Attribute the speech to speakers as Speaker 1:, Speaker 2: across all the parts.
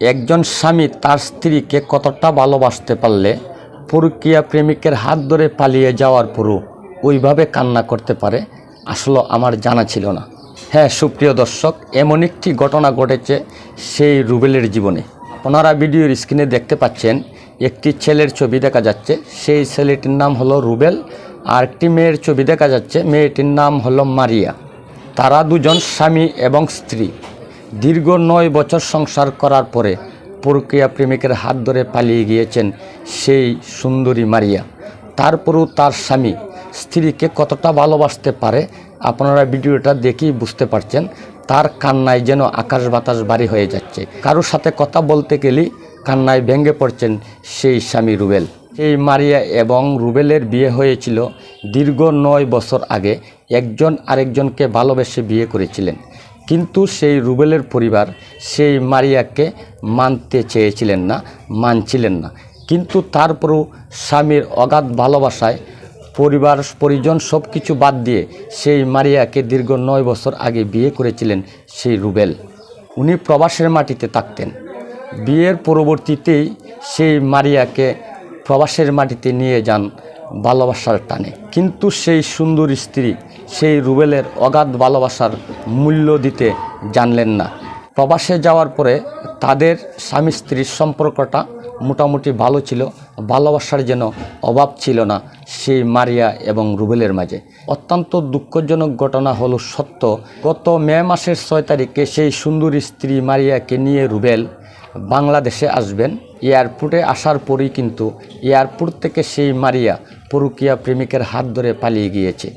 Speaker 1: একজন স্বামী তার স্ত্রীকে কতটা ভালোবাসতে পারলে পরকীয়া প্রেমিকের হাত ধরে পালিয়ে যাওয়ার পরও ওইভাবে কান্না করতে পারে, আসলে আমার জানা ছিল না। হ্যাঁ সুপ্রিয় দর্শক, এমন একটি ঘটনা ঘটেছে সেই রুবেলের জীবনে। আপনারা ভিডিওর স্ক্রিনে দেখতে পাচ্ছেন, একটি ছেলের ছবি দেখা যাচ্ছে। সেই ছেলেটির নাম হলো রুবেল, আর একটি মেয়ের ছবি দেখা যাচ্ছে। মেয়েটির নাম হলো মারিয়া। তারা দুজন স্বামী এবং স্ত্রী। দীর্ঘ নয় বছর সংসার করার পরে প্রক্রিয়া প্রেমিকের হাত ধরে পালিয়ে গিয়েছেন সেই সুন্দরী মারিয়া। তারপরেও তার স্বামী স্ত্রীকে কতটা ভালোবাসতে পারে আপনারা ভিডিওটা দেখেই বুঝতে পারছেন, তার কান্নায় যেন আকাশ বাতাস বাড়ি হয়ে যাচ্ছে। কারোর সাথে কথা বলতে গেলেই কান্নায় ভেঙে পড়ছেন সেই স্বামী রুবেল। এই মারিয়া এবং রুবেলের বিয়ে হয়েছিল দীর্ঘ নয় বছর আগে। একজন আরেকজনকে ভালোবেসে বিয়ে করেছিলেন। কিন্তু সেই রুবেলের পরিবার সেই মারিয়াকে মানতে চেয়েছিলেন না, মানছিলেন না। কিন্তু তারপরও স্বামীর অগাধ ভালোবাসায় পরিবার, পরিজন সব কিছু বাদ দিয়ে সেই মারিয়াকে দীর্ঘ নয় বছর আগে বিয়ে করেছিলেন সেই রুবেল। উনি প্রবাসের মাটিতে থাকতেন। বিয়ের পরবর্তীতেই সেই মারিয়াকে প্রবাসের মাটিতে নিয়ে যান ভালোবাসার টানে। কিন্তু সেই সুন্দর স্ত্রী, সেই রুবেলের অগাধ ভালোবাসার মূল্য দিতে জানলেন না। প্রবাসে যাওয়ার পরে তাদের স্বামী স্ত্রীর সম্পর্কটা মোটামুটি ভালো ছিল, ভালোবাসার যেন অভাব ছিল না সেই মারিয়া এবং রুবেলের মাঝে। অত্যন্ত দুঃখজনক ঘটনা হলো সত্য, গত মে মাসের ছয় তারিখে সেই সুন্দর স্ত্রী মারিয়াকে নিয়ে রুবেল বাংলাদেশে আসবেন। এয়ারপোর্টে আসার পরই কিন্তু এয়ারপোর্ট থেকে সেই মারিয়া পরুকিয়া প্রেমিকের হাত ধরে পালিয়ে গিয়েছে।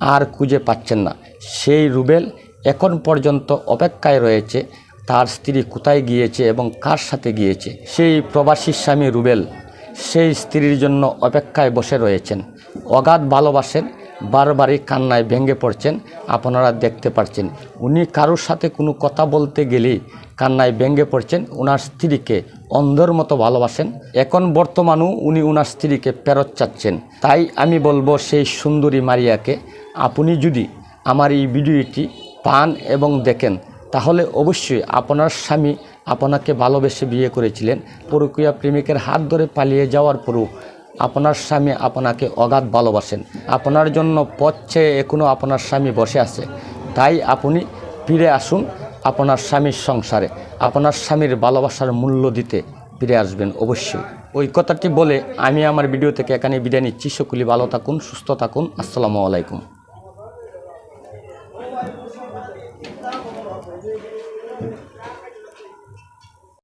Speaker 1: আর খুঁজে পাচ্ছেন না। সেই রুবেল এখন পর্যন্ত অপেক্ষায় রয়েছে, তার স্ত্রী কোথায় গিয়েছে এবং কার সাথে গিয়েছে। সেই প্রবাসী স্বামী রুবেল, সেই স্ত্রীর জন্য অপেক্ষায় বসে রয়েছেন। অগাধ ভালোবাসেন বারবারই কান্নায় ভেঙে পড়ছেন, আপনারা দেখতে পাচ্ছেন উনি কারোর সাথে কোনো কথা বলতে গেলেই কান্নায় ভেঙে পড়ছেন ওনার স্ত্রীকে অন্ধর মতো ভালোবাসেন। এখন বর্তমানেও উনি ওনার স্ত্রীকে ফেরত চাচ্ছেন। তাই আমি বলব সেই সুন্দরী মারিয়াকে, আপনি যদি আমার এই ভিডিওটি পান এবং দেখেন, তাহলে অবশ্যই আপনার স্বামী আপনাকে ভালোবেসে বিয়ে করেছিলেন। পরকীয়া প্রেমিকের হাত ধরে পালিয়ে যাওয়ার পরও আপনার স্বামী আপনাকে অগাধ ভালোবাসেন। আপনার জন্য পথে এখনও আপনার স্বামী বসে আছে। তাই আপনি ফিরে আসুন আপনার স্বামীর সংসারে। আপনার স্বামীর ভালোবাসার মূল্য দিতে ফিরে আসবেন অবশ্যই। ওই কথাটি বলে আমি আমার ভিডিও থেকে এখানে বিদায় নিচ্ছি। সকলি ভালো থাকুন, সুস্থ থাকুন। আসসালামু আলাইকুম।